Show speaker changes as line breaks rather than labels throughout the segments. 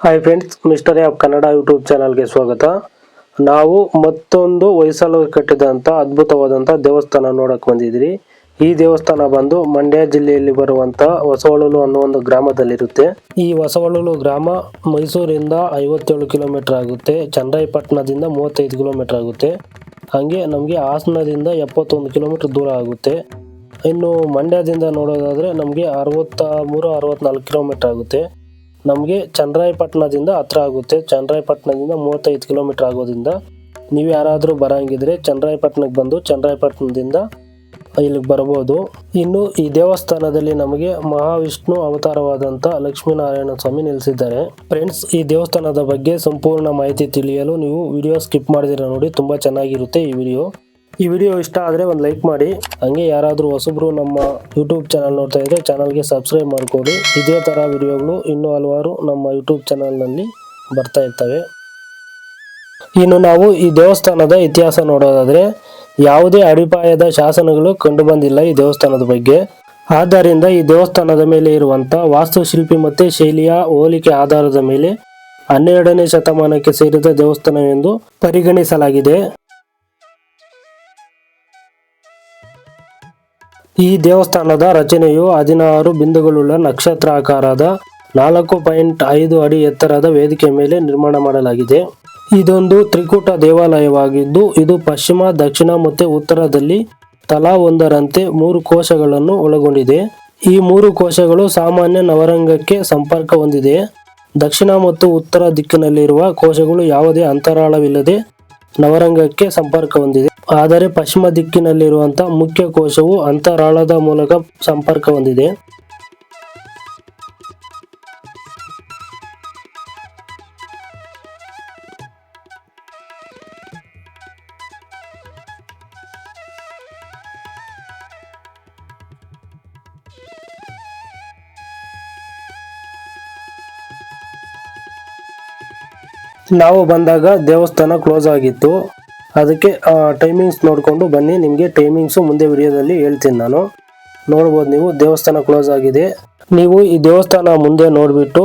Hi friends mister of Kannada YouTube ಚಾನಲ್ಗೆ ಸ್ವಾಗತ. ನಾವು ಮತ್ತೊಂದು ಹೊಯ್ಸಳು ಕಟ್ಟಿದಂಥ ಅದ್ಭುತವಾದಂಥ ದೇವಸ್ಥಾನ ನೋಡಕ್ಕೆ ಬಂದಿದ್ದೀರಿ. ಈ ದೇವಸ್ಥಾನ ಬಂದು ಮಂಡ್ಯ ಜಿಲ್ಲೆಯಲ್ಲಿ ಬರುವಂಥ ಹೊಸವಳಲು ಅನ್ನೋ ಒಂದು ಗ್ರಾಮದಲ್ಲಿರುತ್ತೆ. ಈ ಹೊಸವಳಲು ಗ್ರಾಮ ಮೈಸೂರಿಂದ ಐವತ್ತೇಳು ಕಿಲೋಮೀಟರ್ ಆಗುತ್ತೆ. ಚನ್ನರಾಯಪಟ್ಟಣದಿಂದ ಮೂವತ್ತೈದು ಕಿಲೋಮೀಟರ್ ಆಗುತ್ತೆ. ಹಾಗೆ ನಮಗೆ ಹಾಸನದಿಂದ ಎಪ್ಪತ್ತೊಂದು ಕಿಲೋಮೀಟರ್ ದೂರ ಆಗುತ್ತೆ. ಇನ್ನು ಮಂಡ್ಯದಿಂದ ನೋಡೋದಾದರೆ ನಮಗೆ ಅರವತ್ತ ಮೂರು, ಅರವತ್ನಾಲ್ಕು ಕಿಲೋಮೀಟರ್ ಆಗುತ್ತೆ. ನಮಗೆ ಚಂದ್ರಾಯಪಟ್ಟಣದಿಂದ ಹತ್ರ ಆಗುತ್ತೆ. ಚಂದ್ರಾಯಪಟ್ಟಣದಿಂದ ಮೂವತ್ತೈದು ಕಿಲೋಮೀಟರ್ ಆಗೋದ್ರಿಂದ ನೀವು ಯಾರಾದರೂ ಬರೋಂಗಿದ್ರೆ ಚಂದ್ರಾಯಪಟ್ಟಣಕ್ಕೆ ಬಂದು ಚಂದ್ರಾಯಪಟ್ಟಣದಿಂದ ಇಲ್ಲಿಗೆ ಬರ್ಬೋದು. ಇನ್ನು ಈ ದೇವಸ್ಥಾನದಲ್ಲಿ ನಮಗೆ ಮಹಾವಿಷ್ಣು ಅವತಾರವಾದಂಥ ಲಕ್ಷ್ಮೀನಾರಾಯಣ ಸ್ವಾಮಿ ನಿಲ್ಲಿಸಿದ್ದಾರೆ ಫ್ರೆಂಡ್ಸ್, ಈ ದೇವಸ್ಥಾನದ ಬಗ್ಗೆ ಸಂಪೂರ್ಣ ಮಾಹಿತಿ ತಿಳಿಯಲು ನೀವು ವಿಡಿಯೋ ಸ್ಕಿಪ್ ಮಾಡಿದಿರ ನೋಡಿ, ತುಂಬ ಚೆನ್ನಾಗಿರುತ್ತೆ ಈ ವಿಡಿಯೋ. ಈ ವಿಡಿಯೋ ಇಷ್ಟ ಆದರೆ ಒಂದು ಲೈಕ್ ಮಾಡಿ. ಹಂಗೆ ಯಾರಾದರೂ ಹೊಸಬ್ರು ನಮ್ಮ ಯೂಟ್ಯೂಬ್ ಚಾನಲ್ ನೋಡ್ತಾ ಇದ್ರೆ ಚಾನಲ್ಗೆ ಸಬ್ಸ್ಕ್ರೈಬ್ ಮಾಡ್ಕೊಳ್ಳಿ. ಇದೇ ಥರ ವಿಡಿಯೋಗಳು ಇನ್ನೂ ಹಲವಾರು ನಮ್ಮ ಯೂಟ್ಯೂಬ್ ಚಾನಲ್ನಲ್ಲಿ ಬರ್ತಾ ಇರ್ತವೆ. ಇನ್ನು ನಾವು ಈ ದೇವಸ್ಥಾನದ ಇತಿಹಾಸ ನೋಡೋದಾದರೆ ಯಾವುದೇ ಅಡಿಪಾಯದ ಶಾಸನಗಳು ಕಂಡುಬಂದಿಲ್ಲ ಈ ದೇವಸ್ಥಾನದ ಬಗ್ಗೆ. ಆದ್ದರಿಂದ ಈ ದೇವಸ್ಥಾನದ ಮೇಲೆ ಇರುವಂಥ ವಾಸ್ತುಶಿಲ್ಪಿ ಮತ್ತು ಶೈಲಿಯ ಹೋಲಿಕೆ ಆಧಾರದ ಮೇಲೆ ಹನ್ನೆರಡನೇ ಶತಮಾನಕ್ಕೆ ಸೇರಿದ ದೇವಸ್ಥಾನವೆಂದು ಪರಿಗಣಿಸಲಾಗಿದೆ. ಈ ದೇವಸ್ಥಾನದ ರಚನೆಯು ಹದಿನಾರು ಬಿಂದುಗಳುಳ್ಳ ನಕ್ಷತ್ರಾಕಾರದ ನಾಲ್ಕು ಪಾಯಿಂಟ್ ಐದು ಅಡಿ ಎತ್ತರದ ವೇದಿಕೆ ಮೇಲೆ ನಿರ್ಮಾಣ ಮಾಡಲಾಗಿದೆ. ಇದೊಂದು ತ್ರಿಕೂಟ ದೇವಾಲಯವಾಗಿದ್ದು, ಇದು ಪಶ್ಚಿಮ, ದಕ್ಷಿಣ ಮತ್ತು ಉತ್ತರದಲ್ಲಿ ತಲಾ ಒಂದರಂತೆ ಮೂರು ಕೋಶಗಳನ್ನು ಒಳಗೊಂಡಿದೆ. ಈ ಮೂರು ಕೋಶಗಳು ಸಾಮಾನ್ಯ ನವರಂಗಕ್ಕೆ ಸಂಪರ್ಕ ಹೊಂದಿದೆ. ದಕ್ಷಿಣ ಮತ್ತು ಉತ್ತರ ದಿಕ್ಕಿನಲ್ಲಿರುವ ಕೋಶಗಳು ಯಾವುದೇ ಅಂತರಾಳವಿಲ್ಲದೆ ನವರಂಗಕ್ಕೆ ಸಂಪರ್ಕ ಹೊಂದಿದೆ. ಆದರೆ ಪಶ್ಚಿಮ ದಿಕ್ಕಿನಲ್ಲಿರುವಂತಹ ಮುಖ್ಯ ಕೋಶವು ಅಂತರಾಳದ ಮೂಲಕ ಸಂಪರ್ಕ ಹೊಂದಿದೆ. ನಾವು ಬಂದಾಗ ದೇವಸ್ಥಾನ ಕ್ಲೋಸ್ ಆಗಿತ್ತು. ಅದಕ್ಕೆ ಟೈಮಿಂಗ್ಸ್ ನೋಡಿಕೊಂಡು ಬನ್ನಿ, ನಿಮಗೆ ಟೈಮಿಂಗ್ಸು ಮುಂದೆ ವಿಡಿಯೋದಲ್ಲಿ ಹೇಳ್ತೀನಿ ನಾನು. ನೋಡ್ಬೋದು ನೀವು, ದೇವಸ್ಥಾನ ಕ್ಲೋಸ್ ಆಗಿದೆ. ನೀವು ಈ ದೇವಸ್ಥಾನ ಮುಂದೆ ನೋಡಿಬಿಟ್ಟು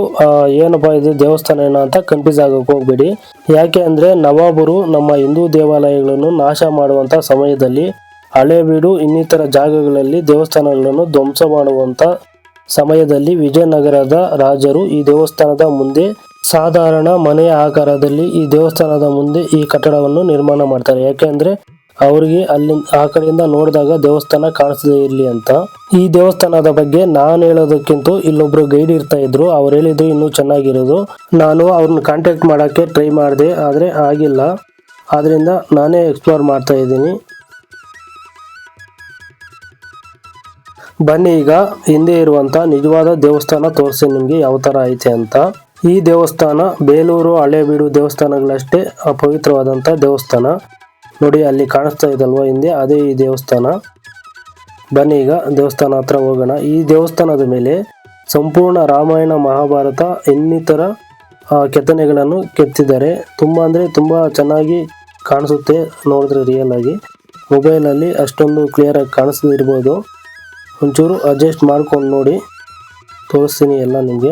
ಏನಪ್ಪ ಇದು ದೇವಸ್ಥಾನ ಏನೋ ಅಂತ ಕನ್ಫ್ಯೂಸ್ ಆಗಕ್ಕೆ ಹೋಗ್ಬೇಡಿ. ಯಾಕೆ ಅಂದರೆ ನವಾಬರು ನಮ್ಮ ಹಿಂದೂ ದೇವಾಲಯಗಳನ್ನು ನಾಶ ಮಾಡುವಂಥ ಸಮಯದಲ್ಲಿ ಹಳೇಬೀಡು ಇನ್ನಿತರ ಜಾಗಗಳಲ್ಲಿ ದೇವಸ್ಥಾನಗಳನ್ನು ಧ್ವಂಸ ಮಾಡುವಂಥ ಸಮಯದಲ್ಲಿ ವಿಜಯನಗರದ ರಾಜರು ಈ ದೇವಸ್ಥಾನದ ಮುಂದೆ ಸಾಧಾರಣ ಮನೆಯ ಆಕಾರದಲ್ಲಿ ಈ ದೇವಸ್ಥಾನದ ಮುಂದೆ ಈ ಕಟ್ಟಡವನ್ನು ನಿರ್ಮಾಣ ಮಾಡ್ತಾರೆ. ಯಾಕೆಂದ್ರೆ ಅವರಿಗೆ ಅಲ್ಲಿ ಆ ಕಡೆಯಿಂದ ನೋಡಿದಾಗ ದೇವಸ್ಥಾನ ಕಾಣಿಸದೇ ಇರಲಿ ಅಂತ. ಈ ದೇವಸ್ಥಾನದ ಬಗ್ಗೆ ನಾನು ಹೇಳೋದಕ್ಕಿಂತ ಇಲ್ಲೊಬ್ರು ಗೈಡ್ ಇರ್ತಾ ಇದ್ರು. ಅವ್ರು ಹೇಳಿದ್ರು ಇನ್ನೂ ಚೆನ್ನಾಗಿರೋದು. ನಾನು ಅವ್ರನ್ನ ಕಾಂಟ್ಯಾಕ್ಟ್ ಮಾಡೋಕ್ಕೆ ಟ್ರೈ ಮಾಡಿದೆ, ಆದರೆ ಆಗಿಲ್ಲ. ಆದ್ದರಿಂದ ನಾನೇ ಎಕ್ಸ್ಪ್ಲೋರ್ ಮಾಡ್ತಾ ಇದ್ದೀನಿ. ಬನ್ನಿ ಈಗ ಹಿಂದೆ ಇರುವಂಥ ನಿಜವಾದ ದೇವಸ್ಥಾನ ತೋರಿಸಿ ನಿಮಗೆ ಯಾವ ಥರ ಐತೆ ಅಂತ. ಈ ದೇವಸ್ಥಾನ ಬೇಲೂರು, ಹಳೇಬೀಡು ದೇವಸ್ಥಾನಗಳಷ್ಟೇ ಪವಿತ್ರವಾದಂಥ ದೇವಸ್ಥಾನ. ನೋಡಿ, ಅಲ್ಲಿ ಕಾಣಿಸ್ತಾ ಇದಲ್ವಾ ಹಿಂದೆ? ಅದೇ ಈ ದೇವಸ್ಥಾನ. ಬನ್ನಿ ಈಗ ದೇವಸ್ಥಾನ ಹತ್ರ ಹೋಗೋಣ. ಈ ದೇವಸ್ಥಾನದ ಮೇಲೆ ಸಂಪೂರ್ಣ ರಾಮಾಯಣ, ಮಹಾಭಾರತ ಇನ್ನಿತರ ಕೆತ್ತನೆಗಳನ್ನು ಕೆತ್ತಿದ್ದಾರೆ. ತುಂಬ ಅಂದರೆ ತುಂಬ ಚೆನ್ನಾಗಿ ಕಾಣಿಸುತ್ತೆ ನೋಡಿದ್ರೆ ರಿಯಲ್ ಆಗಿ. ಮೊಬೈಲಲ್ಲಿ ಅಷ್ಟೊಂದು ಕ್ಲಿಯರಾಗಿ ಕಾಣಿಸ್ದಿರ್ಬೋದು ಒಂಚೂರು ಅಡ್ಜಸ್ಟ್ ಮಾಡ್ಕೊಂಡು ನೋಡಿ. ತೋರಿಸ್ತೀನಿ ಎಲ್ಲ ನಿಮಗೆ.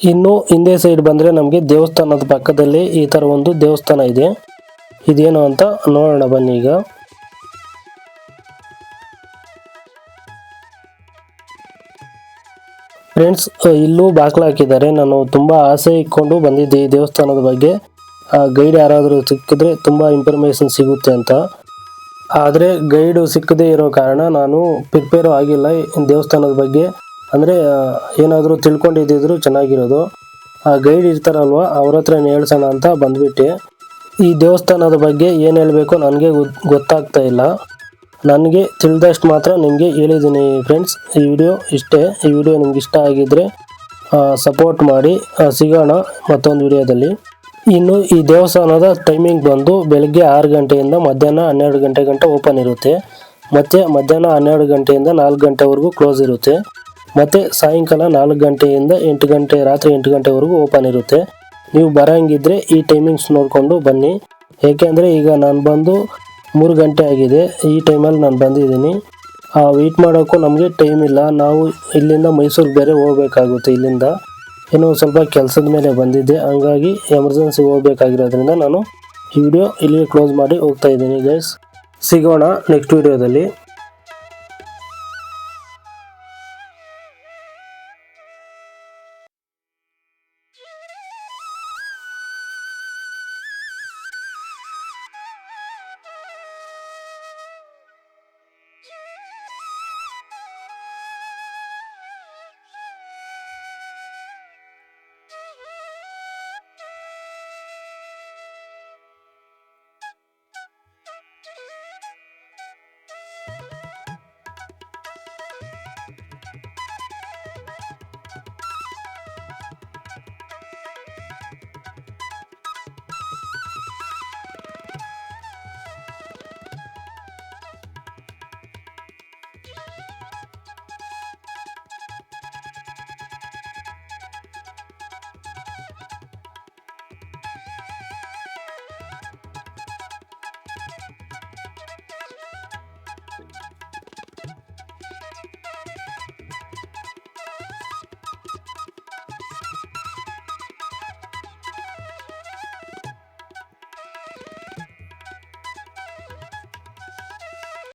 ಇನ್ನು ಹಿಂದೆ ಸೈಡ್ ಬಂದರೆ ನಮಗೆ ದೇವಸ್ಥಾನದ ಪಕ್ಕದಲ್ಲಿ ಈ ಥರ ಒಂದು ದೇವಸ್ಥಾನ ಇದೆ. ಇದೇನು ಅಂತ ನೋಡೋಣ ಬನ್ನಿ ಈಗ. ಫ್ರೆಂಡ್ಸ್ ಇಲ್ಲೂ ಬಾಕ್ಲ ಹಾಕಿದ್ದಾರೆ. ನಾನು ತುಂಬ ಆಸೆ ಇಟ್ಕೊಂಡು ಬಂದಿದ್ದೆ ಈ ದೇವಸ್ಥಾನದ ಬಗ್ಗೆ. ಗೈಡ್ ಯಾರಾದರೂ ಸಿಕ್ಕಿದ್ರೆ ತುಂಬ ಇನ್ಫಾರ್ಮೇಷನ್ ಸಿಗುತ್ತೆ ಅಂತ. ಆದರೆ ಗೈಡು ಸಿಕ್ಕದೇ ಇರೋ ಕಾರಣ ನಾನು ಪ್ರಿಪೇರು ಆಗಿಲ್ಲ ದೇವಸ್ಥಾನದ ಬಗ್ಗೆ. ಅಂದರೆ ಏನಾದರೂ ತಿಳ್ಕೊಂಡಿದ್ದಿದ್ರು ಚೆನ್ನಾಗಿರೋದು. ಆ ಗೈಡ್ ಇರ್ತಾರಲ್ವ, ಅವ್ರ ಹತ್ರ ಹೇಳ್ಸೋಣ ಅಂತ ಬಂದ್ಬಿಟ್ಟು. ಈ ದೇವಸ್ಥಾನದ ಬಗ್ಗೆ ಏನು ಹೇಳಬೇಕು ನನಗೆ ಗೊತ್ತಾಗ್ತಾ ಇಲ್ಲ. ನನಗೆ ತಿಳಿದಷ್ಟು ಮಾತ್ರ ನಿಮಗೆ ಹೇಳಿದ್ದೀನಿ ಫ್ರೆಂಡ್ಸ್ ಈ ವಿಡಿಯೋ ಇಷ್ಟೇ. ಈ ವಿಡಿಯೋ ನಿಮ್ಗೆ ಇಷ್ಟ ಆಗಿದ್ದರೆ ಸಪೋರ್ಟ್ ಮಾಡಿ ಸಿಗೋಣ ಮತ್ತೊಂದು ವಿಡಿಯೋದಲ್ಲಿ. ಇನ್ನು ಈ ದೇವಸ್ಥಾನದ ಟೈಮಿಂಗ್ ಬಂದು ಬೆಳಗ್ಗೆ ಆರು ಗಂಟೆಯಿಂದ ಮಧ್ಯಾಹ್ನ ಹನ್ನೆರಡು ಗಂಟೆ ಗಂಟೆ ಓಪನ್ ಇರುತ್ತೆ. ಮತ್ತು ಮಧ್ಯಾಹ್ನ ಹನ್ನೆರಡು ಗಂಟೆಯಿಂದ ನಾಲ್ಕು ಗಂಟೆವರೆಗೂ ಕ್ಲೋಸ್ ಇರುತ್ತೆ. ಮತ್ತು ಸಾಯಂಕಾಲ ನಾಲ್ಕು ಗಂಟೆಯಿಂದ ಎಂಟು ಗಂಟೆ, ರಾತ್ರಿ ಎಂಟು ಗಂಟೆವರೆಗೂ ಓಪನ್ ಇರುತ್ತೆ. ನೀವು ಬರೋಂಗಿದ್ರೆ ಈ ಟೈಮಿಂಗ್ಸ್ ನೋಡಿಕೊಂಡು ಬನ್ನಿ. ಏಕೆಂದರೆ ಈಗ ನಾನು ಬಂದು ಮೂರು ಗಂಟೆ ಆಗಿದೆ. ಈ ಟೈಮಲ್ಲಿ ನಾನು ಬಂದಿದ್ದೀನಿ. ವೆಯ್ಟ್ ಮಾಡೋಕ್ಕೂ ನಮಗೆ ಟೈಮ್ ಇಲ್ಲ. ನಾವು ಇಲ್ಲಿಂದ ಮೈಸೂರಿಗೆ ಬೇರೆ ಹೋಗಬೇಕಾಗುತ್ತೆ ಇಲ್ಲಿಂದ. ಏನೋ ಸ್ವಲ್ಪ ಕೆಲಸದ ಮೇಲೆ ಬಂದಿದ್ದೆ. ಹಂಗಾಗಿ ಎಮರ್ಜೆನ್ಸಿ ಹೋಗಬೇಕಾಗಿರೋದ್ರಿಂದ ನಾನು ಈ ವಿಡಿಯೋ ಇಲ್ಲಿಗೆ ಕ್ಲೋಸ್ ಮಾಡಿ ಹೋಗ್ತಾ ಇದ್ದೀನಿ ಗೈಸ್ ಸಿಗೋಣ ನೆಕ್ಸ್ಟ್ ವಿಡಿಯೋದಲ್ಲಿ